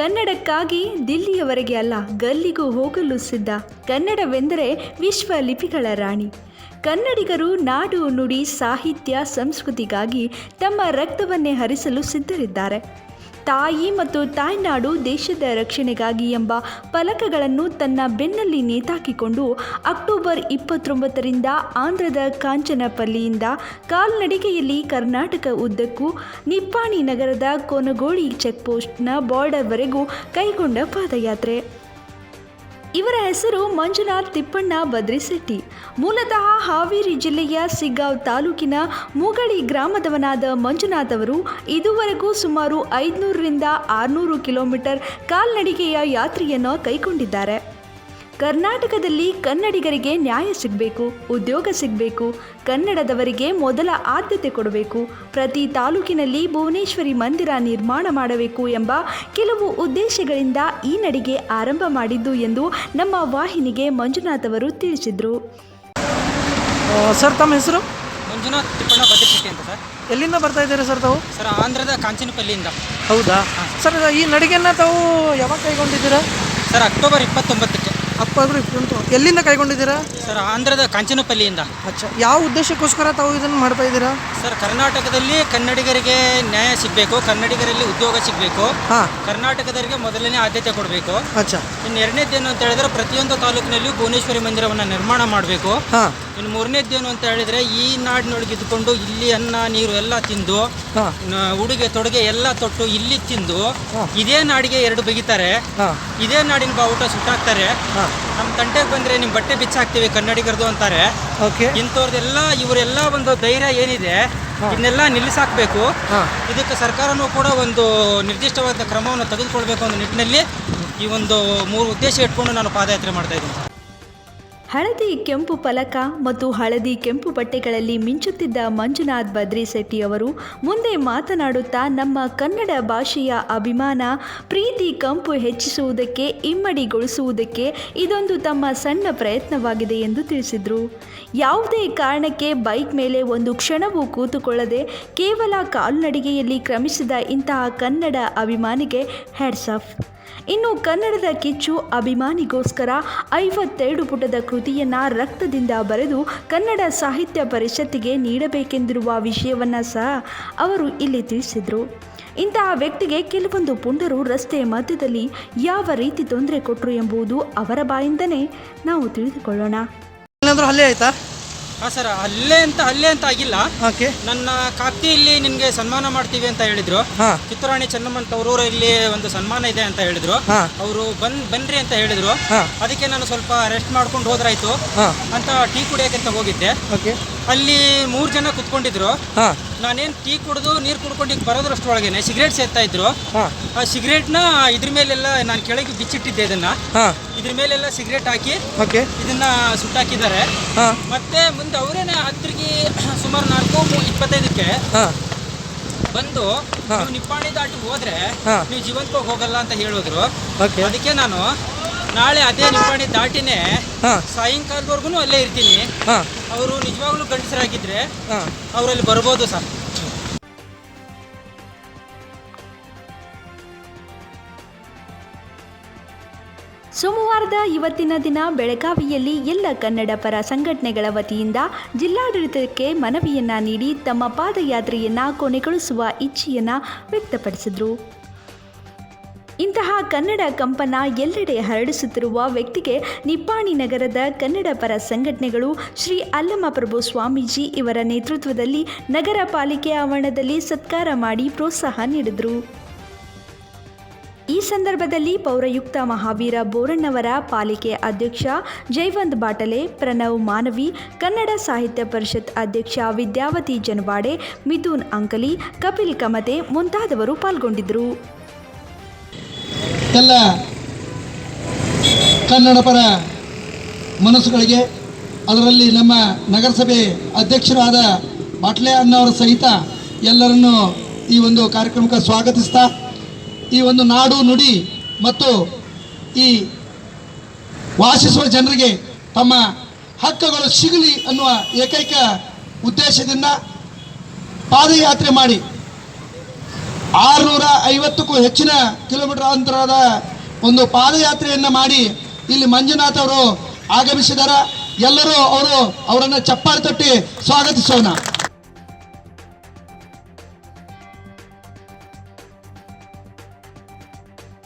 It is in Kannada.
ಕನ್ನಡಕ್ಕಾಗಿ ದಿಲ್ಲಿಯವರೆಗೆ ಅಲ್ಲ, ಗಲ್ಲಿಗೂ ಹೋಗಲು ಸಿದ್ಧ. ಕನ್ನಡವೆಂದರೆ ವಿಶ್ವ ಲಿಪಿಗಳ ರಾಣಿ. ಕನ್ನಡಿಗರು ನಾಡು ನುಡಿ ಸಾಹಿತ್ಯ ಸಂಸ್ಕೃತಿಗಾಗಿ ತಮ್ಮ ರಕ್ತವನ್ನೇ ಹರಿಸಲು ಸಿದ್ಧರಿದ್ದಾರೆ. ತಾಯಿ ಮತ್ತು ತಾಯ್ನಾಡು ದೇಶದ ರಕ್ಷಣೆಗಾಗಿ ಎಂಬ ಫಲಕಗಳನ್ನು ತನ್ನ ಬೆನ್ನಲ್ಲಿ ನೇತಾಕಿಕೊಂಡು ಅಕ್ಟೋಬರ್ ಇಪ್ಪತ್ತೊಂಬತ್ತರಿಂದ ಆಂಧ್ರದ ಕಾಂಚನಪಲ್ಲಿಯಿಂದ ಕಾಲ್ನಡಿಗೆಯಲ್ಲಿ ಕರ್ನಾಟಕ ಉದ್ದಕ್ಕೂ ನಿಪ್ಪಾಣಿ ನಗರದ ಕೊನಗೋಳಿ ಚೆಕ್ಪೋಸ್ಟ್ನ ಬಾರ್ಡರ್ವರೆಗೂ ಕೈಗೊಂಡ ಪಾದಯಾತ್ರೆ. ಇವರ ಹೆಸರು ಮಂಜುನಾಥ್ ತಿಪ್ಪಣ್ಣ ಬದ್ರಿಸೆಟ್ಟಿ ಮೂಲತಃ ಹಾವೇರಿ ಜಿಲ್ಲೆಯ ಸಿಗ್ಗಾವ್ ತಾಲೂಕಿನ ಮೂಗಳಿ ಗ್ರಾಮದವನಾದ ಮಂಜುನಾಥ್ ಅವರು ಇದುವರೆಗೂ ಸುಮಾರು ಐದುನೂರರಿಂದ ಆರುನೂರು ಕಿಲೋಮೀಟರ್ ಕಾಲ್ನಡಿಗೆಯ ಯಾತ್ರೆಯನ್ನು ಕೈಗೊಂಡಿದ್ದಾರೆ. ಕರ್ನಾಟಕದಲ್ಲಿ ಕನ್ನಡಿಗರಿಗೆ ನ್ಯಾಯ ಸಿಗಬೇಕು ಉದ್ಯೋಗ ಸಿಗಬೇಕು ಕನ್ನಡದವರಿಗೆ ಮೊದಲ ಆದ್ಯತೆ ಕೊಡಬೇಕು. ಪ್ರತಿ ತಾಲೂಕಿನಲ್ಲಿ ಭುವನೇಶ್ವರಿ ಮಂದಿರ ನಿರ್ಮಾಣ ಮಾಡಬೇಕು ಎಂಬ ಕೆಲವು ಉದ್ದೇಶಗಳಿಂದ ಈ ನಡಿಗೆ ಆರಂಭ ಮಾಡಿದ್ದು ಎಂದು ನಮ್ಮ ವಾಹಿನಿಗೆ ಮಂಜುನಾಥ್ ಅವರು ತಿಳಿಸಿದರು. ಸರ್ ತಮ್ಮ ಹೆಸರು? ಮಂಜುನಾಥ್ ತಿಪ್ಪಣ್ಣ ಭದ್ರಶೆಟ್ಟಿ ಅಂತ ಸರ್. ಎಲ್ಲಿಂದ ಬರ್ತಾ ಇದ್ದೀರಾ ಸರ್ ತಾವು? ಸರ್ ಆಂಧ್ರದ ಕಾಂಚನಪಲ್ಲಿಯಿಂದ. ಹೌದಾ? ಸರ್ ಈ ನಡಿಗೆಯನ್ನು ತಾವು ಯಾವಾಗ ಕೈಗೊಂಡಿದ್ದೀರಾ? Sir October ಇಪ್ಪತ್ತೊಂಬತ್ತಕ್ಕೆ. ಅಪ್ಪ ಆದರೂ ಎಲ್ಲಿಂದ ಕೈಗೊಂಡಿದ್ದೀರಾ? ಸರ್ ಆಂಧ್ರದ ಕಾಂಚನಪಲ್ಲಿಯಿಂದ. ಅಚ್ಚಾ. ಯಾವ ಉದ್ದೇಶಕ್ಕೋಸ್ಕರ ತಾವು ಇದನ್ನು ಮಾಡ್ತಾ ಇದ್ದೀರಾ? ಸರ್ ಕರ್ನಾಟಕದಲ್ಲಿ ಕನ್ನಡಿಗರಿಗೆ ನ್ಯಾಯ ಸಿಗಬೇಕು ಕನ್ನಡಿಗರಲ್ಲಿ ಉದ್ಯೋಗ ಸಿಗಬೇಕು ಹಾಂ. ಕರ್ನಾಟಕದವರಿಗೆ ಮೊದಲನೇ ಆದ್ಯತೆ ಕೊಡಬೇಕು. ಅಚ್ಚಾ. ಇನ್ನು ಎರಡನೇದೇನು ಅಂತ ಹೇಳಿದ್ರೆ ಪ್ರತಿಯೊಂದು ತಾಲೂಕಿನಲ್ಲಿಯೂ ಭುವನೇಶ್ವರಿ ಮಂದಿರವನ್ನು ನಿರ್ಮಾಣ ಮಾಡಬೇಕು. ಹಾಂ. ಇನ್ನು ಮೂರನೇದ್ದೇನು ಅಂತ ಹೇಳಿದ್ರೆ ಈ ನಾಡಿನೊಳಗೆ ಇದ್ಕೊಂಡು ಇಲ್ಲಿ ಅನ್ನ ನೀರು ಎಲ್ಲ ತಿಂದು ಉಡುಗೆ ತೊಡುಗೆ ಎಲ್ಲ ತೊಟ್ಟು ಇಲ್ಲಿ ತಿಂದು ಇದೇ ನಾಡಿಗೆ ಎರಡು ಬಗಿತಾರೆ. ಇದೇ ನಾಡಿನ ಬಾವುಟ ಸುಟ್ಟಾಕ್ತಾರೆ. ನಮ್ಮ ತಂಟೆಗೆ ಬಂದ್ರೆ ನಿಮ್ ಬಟ್ಟೆ ಬಿಚ್ಚಾಕ್ತೀವಿ ಕನ್ನಡಿಗರದು ಅಂತಾರೆ. ಇಂಥವ್ರದೆಲ್ಲ ಇವರೆಲ್ಲ ಒಂದು ಧೈರ್ಯ ಏನಿದೆ ಇದನ್ನೆಲ್ಲ ನಿಲ್ಲಿಸಾಕ್ಬೇಕು. ಇದಕ್ಕೆ ಸರ್ಕಾರನೂ ಕೂಡ ಒಂದು ನಿರ್ದಿಷ್ಟವಾದ ಕ್ರಮವನ್ನು ತೆಗೆದುಕೊಳ್ಬೇಕು ಅನ್ನೋ ನಿಟ್ಟಿನಲ್ಲಿ ಈ ಒಂದು ಮೂರು ಉದ್ದೇಶ ಇಟ್ಕೊಂಡು ನಾನು ಪಾದಯಾತ್ರೆ ಮಾಡ್ತಾ ಇದ್ದೀನಿ. ಹಳದಿ ಕೆಂಪು ಫಲಕ ಮತ್ತು ಹಳದಿ ಕೆಂಪು ಬಟ್ಟೆಗಳಲ್ಲಿ ಮಿಂಚುತ್ತಿದ್ದ ಮಂಜುನಾಥ್ ಬದ್ರಿ ಶೆಟ್ಟಿ ಅವರು ಮುಂದೆ ಮಾತನಾಡುತ್ತಾ ನಮ್ಮ ಕನ್ನಡ ಭಾಷೆಯ ಅಭಿಮಾನ, ಪ್ರೀತಿ ಕಂಪು ಹೆಚ್ಚಿಸುವುದಕ್ಕೆ, ಇಮ್ಮಡಿಗೊಳಿಸುವುದಕ್ಕೆ ಇದೊಂದು ತಮ್ಮ ಸಣ್ಣ ಪ್ರಯತ್ನವಾಗಿದೆ ಎಂದು ತಿಳಿಸಿದರು. ಯಾವುದೇ ಕಾರಣಕ್ಕೆ ಬೈಕ್ ಮೇಲೆ ಒಂದು ಕ್ಷಣವೂ ಕೂತುಕೊಳ್ಳದೆ ಕೇವಲ ಕಾಲ್ನಡಿಗೆಯಲ್ಲಿ ಕ್ರಮಿಸಿದ ಇಂತಹ ಕನ್ನಡ ಅಭಿಮಾನಿಗೆ ಹ್ಯಾಡ್ಸ್ ಆಫ್. ಇನ್ನು ಕನ್ನಡದ ಕಿಚ್ಚು ಅಭಿಮಾನಿಗೋಸ್ಕರ ಐವತ್ತೆರಡು ಪುಟದ ಕೃತಿಯನ್ನ ರಕ್ತದಿಂದ ಬರೆದು ಕನ್ನಡ ಸಾಹಿತ್ಯ ಪರಿಷತ್ತಿಗೆ ನೀಡಬೇಕೆಂದಿರುವ ವಿಷಯವನ್ನ ಸಹ ಅವರು ಇಲ್ಲಿ ತಿಳಿಸಿದರು. ಇಂತಹ ವ್ಯಕ್ತಿಗೆ ಕೆಲವೊಂದು ಪುಂಡರು ರಸ್ತೆ ಮಧ್ಯದಲ್ಲಿ ಯಾವ ರೀತಿ ತೊಂದರೆ ಕೊಟ್ಟರು ಎಂಬುದು ಅವರ ಬಾಯಿಂದನೇ ನಾವು ತಿಳಿದುಕೊಳ್ಳೋಣ. ಆಯ್ತಾ? ಹಾಂ ಸರ್ ಅಲ್ಲೇ ಅಂತ ಅಲ್ಲೇ ಅಂತ ಆಗಿಲ್ಲ. ಓಕೆ. ನನ್ನ ಕಾಪ್ತಿಯಲ್ಲಿ ನಿಮಗೆ ಸನ್ಮಾನ ಮಾಡ್ತೀವಿ ಅಂತ ಹೇಳಿದ್ರು. ಹಾಂ. ಕಿತ್ತೂರಾಣಿ ಅವರು ಇಲ್ಲಿ ಒಂದು ಸನ್ಮಾನ ಇದೆ ಅಂತ ಹೇಳಿದ್ರು. ಹಾಂ. ಅವರು ಬಂದ್ ಬನ್ರಿ ಅಂತ ಹೇಳಿದ್ರು. ಹಾಂ. ಅದಕ್ಕೆ ನಾನು ಸ್ವಲ್ಪ ರೆಸ್ಟ್ ಮಾಡ್ಕೊಂಡು ಹೋದ್ರಾಯ್ತು. ಹಾಂ. ಅಂತ ಟೀ ಕುಡಿಯೋಕೆ ಅಂತ ಹೋಗಿದ್ದೆ. ಓಕೆ. ಅಲ್ಲಿ ಮೂರು ಜನ ಕುತ್ಕೊಂಡಿದ್ರು. ಹಾಂ. ನಾನೇನು ಟೀ ಕುಡಿದು ನೀರು ಕುಡ್ಕೊಂಡು ಈಗ ಬರೋದ್ರಷ್ಟೊಳಗೇನೆ ಸಿಗರೇಟ್ ಸೇರ್ತಾ ಇದ್ರು. ಆ ಸಿಗರೇಟ್ನ ಇದ್ರ ಮೇಲೆಲ್ಲ ನಾನು ಕೆಳಗೆ ಬಿಚ್ಚಿಟ್ಟಿದ್ದೆ ಇದನ್ನ. ಇದ್ರ ಮೇಲೆಲ್ಲ ಸಿಗರೇಟ್ ಹಾಕಿ ಓಕೆ. ಇದನ್ನ ಸುಟ್ಟಾಕಿದ್ದಾರೆ. ಮತ್ತೆ ಮುಂದೆ ಅವರೇನೆ ಹತ್ತಿರಗಿ ಸುಮಾರು ನಾಲ್ಕು ಇಪ್ಪತ್ತೈದಕ್ಕೆ ಬಂದು ನೀವು ನಿಪ್ಪಾಣಿ ದಾಟಿ ಹೋದ್ರೆ ನೀವು ಜೀವಂತವಾಗಿ ಹೋಗಲ್ಲ ಅಂತ ಹೇಳಿದ್ರು. ಅದಕ್ಕೆ ನಾನು ನಾಳೆ ಅದೇ ನಿಪ್ಪಾಣಿ ದಾಟಿನೇ ಹಾಂ. ಸಾಯಂಕಾಲದವರೆಗೂ ಅಲ್ಲೇ ಇರ್ತೀನಿ. ಹಾಂ. ಅವರು ನಿಜವಾಗ್ಲೂ ಗಂಡಸರಾಗಿದ್ರೆ ಹಾಂ. ಅವರಲ್ಲಿ ಬರ್ಬೋದು ಸರ್. ಸೋಮವಾರದ ಇವತ್ತಿನ ದಿನ ಬೆಳಗಾವಿಯಲ್ಲಿ ಎಲ್ಲ ಕನ್ನಡ ಪರ ಸಂಘಟನೆಗಳ ವತಿಯಿಂದ ಜಿಲ್ಲಾಡಳಿತಕ್ಕೆ ಮನವಿಯನ್ನ ನೀಡಿ ತಮ್ಮ ಪಾದಯಾತ್ರೆಯನ್ನ ಕೊನೆಗೊಳಿಸುವ ಇಚ್ಛೆಯನ್ನ ವ್ಯಕ್ತಪಡಿಸಿದರು. ಇಂತಹ ಕನ್ನಡ ಕಂಪನ ಎಲ್ಲೆಡೆ ಹರಡಿಸುತ್ತಿರುವ ವ್ಯಕ್ತಿಗೆ ನಿಪ್ಪಾಣಿ ನಗರದ ಕನ್ನಡ ಪರ ಸಂಘಟನೆಗಳು ಶ್ರೀ ಅಲ್ಲಮಪ್ರಭು ಸ್ವಾಮೀಜಿ ಇವರ ನೇತೃತ್ವದಲ್ಲಿ ನಗರ ಪಾಲಿಕೆ ಆವರಣದಲ್ಲಿ ಸತ್ಕಾರ ಮಾಡಿ ಪ್ರೋತ್ಸಾಹ ನೀಡಿದರು. ಈ ಸಂದರ್ಭದಲ್ಲಿ ಪೌರಯುಕ್ತ ಮಹಾವೀರ ಬೋರಣ್ಣವರ ಪಾಲಿಕೆ ಅಧ್ಯಕ್ಷ ಜೈವಂತ್ ಬಾಟಲೆ, ಪ್ರಣವ್ ಮಾನವಿ, ಕನ್ನಡ ಸಾಹಿತ್ಯ ಪರಿಷತ್ ಅಧ್ಯಕ್ಷ ವಿದ್ಯಾವತಿ ಜನವಾಡೆ, ಮಿಥುನ್ ಅಂಕಲಿ, ಕಪಿಲ್ ಕಮತೆ ಮುಂತಾದವರು ಪಾಲ್ಗೊಂಡಿದ್ದರು ಎಲ್ಲ ಕನ್ನಡ ಪರ ಮನಸ್ಸುಗಳಿಗೆ ಅದರಲ್ಲಿ ನಮ್ಮ ನಗರಸಭೆ ಅಧ್ಯಕ್ಷರಾದ ಬಾಟ್ಲೆ ಅಣ್ಣವರ ಸಹಿತ ಎಲ್ಲರನ್ನು ಈ ಒಂದು ಕಾರ್ಯಕ್ರಮಕ್ಕೆ ಸ್ವಾಗತಿಸ್ತಾ, ಈ ಒಂದು ನಾಡು ನುಡಿ ಮತ್ತು ಈ ವಾಸಿಸುವ ಜನರಿಗೆ ತಮ್ಮ ಹಕ್ಕುಗಳು ಸಿಗಲಿ ಅನ್ನುವ ಏಕೈಕ ಉದ್ದೇಶದಿಂದ ಪಾದಯಾತ್ರೆ ಮಾಡಿ ಆರುನೂರ ಐವತ್ತಕ್ಕೂ ಹೆಚ್ಚಿನ ಕಿಲೋಮೀಟರ್ ಅಂತರದ ಒಂದು ಪಾದಯಾತ್ರೆಯನ್ನು ಮಾಡಿ ಇಲ್ಲಿ ಮಂಜುನಾಥ್ ಅವರು ಆಗಮಿಸಿದಾರ. ಎಲ್ಲರೂ ಅವರು ಅವರನ್ನು ಚಪ್ಪಾಳೆ ತಟ್ಟಿ ಸ್ವಾಗತಿಸೋಣ.